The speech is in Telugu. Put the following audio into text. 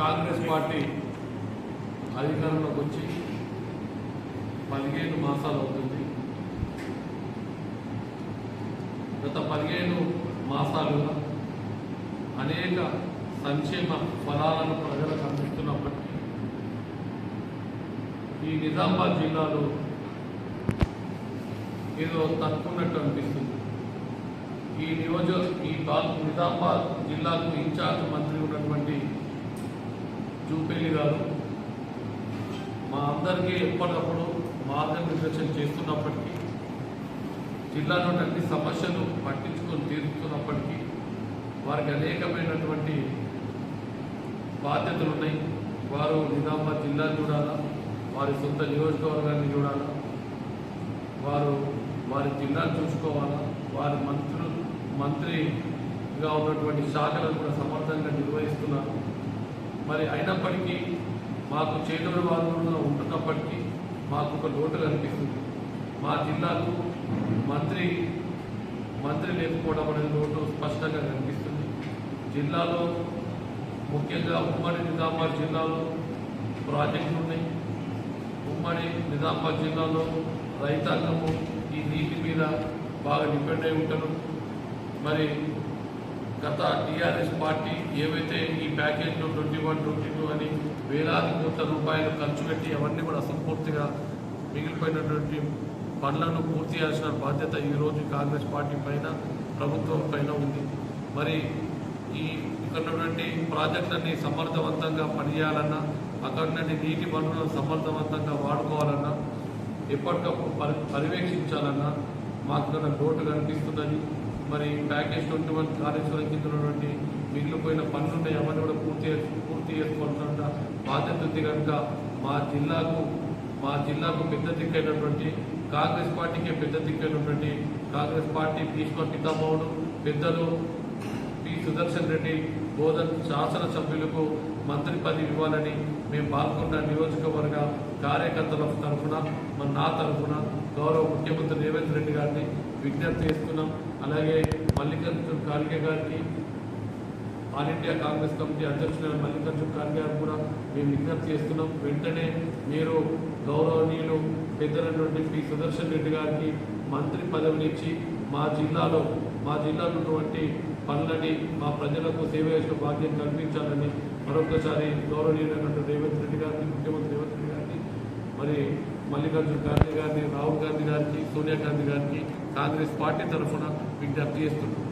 కాంగ్రెస్ పార్టీ అధికారంలోకి వచ్చి పదిహేను మాసాలు అవుతుంది. గత పదిహేను మాసాలుగా అనేక సంక్షేమ ఫలాలను ప్రజలకు అందిస్తున్నప్పటికీ ఈ నిజామాబాద్ జిల్లాలో ఏదో తక్కున్నట్టు అనిపిస్తుంది. ఈ నియోజక ఈ బా- నిజామాబాద్ జిల్లాకు ఇన్ఛార్జ్ మంత్రి ఉన్నటువంటి జూపల్లి గారు మా అందరికీ ఎప్పటికప్పుడు మార్గనిర్దేశం చేస్తున్నప్పటికీ జిల్లాలో అన్ని సమస్యలు పట్టించుకొని తీరుతున్నప్పటికీ వారికి అనేకమైనటువంటి బాధ్యతలు ఉన్నాయి. వారు నిజామాబాద్ జిల్లా చూడాలా వారి సొంత నియోజకవర్గాన్ని చూడాలా వారు వారి జిల్లాను చూసుకోవాలా వారి మంత్రులు మంత్రిగా ఉన్నటువంటి శాఖలను కూడా సమర్థంగా నిర్వహిస్తున్నారు. మరి అయినప్పటికీ మాకు చేదోడు వాదనగా ఉంటున్నప్పటికీ మాకు ఒక లోటు కనిపిస్తుంది. మా జిల్లాకు మంత్రి మంత్రి లేకపోవడం అనేది లోటు స్పష్టంగా కనిపిస్తుంది. జిల్లాలో ముఖ్యంగా ఉమ్మడి నిజామాబాద్ జిల్లాలో ప్రాజెక్టులు ఉన్నాయి. ఉమ్మడి నిజామాబాద్ జిల్లాలో రైతాంగము ఈ నీటి మీద బాగా డిపెండ్ అయి ఉంటారు. మరి గత టీఆర్ఎస్ పార్టీ ఏవైతే ఈ ప్యాకేజ్లో ట్వంటీ వన్ ట్వంటీ టూ అని వేలాది కోట్ల రూపాయలు ఖర్చు పెట్టి అవన్నీ కూడా అసంపూర్తిగా మిగిలిపోయినటువంటి పనులను పూర్తి చేయాల్సిన బాధ్యత ఈరోజు కాంగ్రెస్ పార్టీ పైన ప్రభుత్వం పైన ఉంది. మరి ఈ ఇక్కడ ప్రాజెక్టులన్నీ సమర్థవంతంగా పనిచేయాలన్నా అక్కడ నీటి వనరులను సమర్థవంతంగా వాడుకోవాలన్నా ఎప్పటికప్పుడు పరి పర్యవేక్షించాలన్నా మాకు లోటు కనిపిస్తున్నది. మరి ప్యాకేజ్ ట్వంటీ వన్ కాళేశ్వరం కింద ఉన్నటువంటి మిగిలిపోయిన పనులు ఉంటాయి అవన్నీ కూడా పూర్తి పూర్తి చేసుకోవాల్సిన బాధ్యత ఉంది కనుక మా జిల్లాకు మా జిల్లాకు పెద్ద దిక్కైనటువంటి కాంగ్రెస్ పార్టీకే పెద్ద దిక్కైనటువంటి కాంగ్రెస్ పార్టీ భీష్మ పితామహుడు పెద్దలు పి సుదర్శన్ రెడ్డి బోధన్ శాసనసభ్యులకు మంత్రి పదవి ఇవ్వాలని మేము పాల్గొన్న నియోజకవర్గ కార్యకర్తల తరఫున మన నా తరఫున గౌరవ ముఖ్యమంత్రి రేవంత్ రెడ్డి గారిని విజ్ఞప్తి చేస్తున్నాం. అలాగే మల్లికార్జున్ ఖార్గే గారికి ఆల్ ఇండియా కాంగ్రెస్ కమిటీ అధ్యక్షులైన మల్లికార్జున్ ఖార్గే గారు కూడా మేము విజ్ఞప్తి చేస్తున్నాం. వెంటనే మీరు గౌరవనీయులు పెద్దలైనటువంటి పి. సుదర్శన్ రెడ్డి గారికి మంత్రి పదవిని ఇచ్చి మా జిల్లాలో మా జిల్లాలో ఉన్నటువంటి పనులని మా ప్రజలకు సేవ చేసిన బాధ్యత కల్పించాలని మరొకసారి గౌరవనీయులైనటువంటి రేవంత్ రెడ్డి గారిని ముఖ్యమంత్రి రేవంత్ రెడ్డి గారిని మరి మల్లికార్జున ఖార్గే గారిని రాహుల్ గారికి సోనియా గాంధీ గారికి కాంగ్రెస్ పార్టీ తరఫున విజ్ఞప్తి చేస్తున్నాం.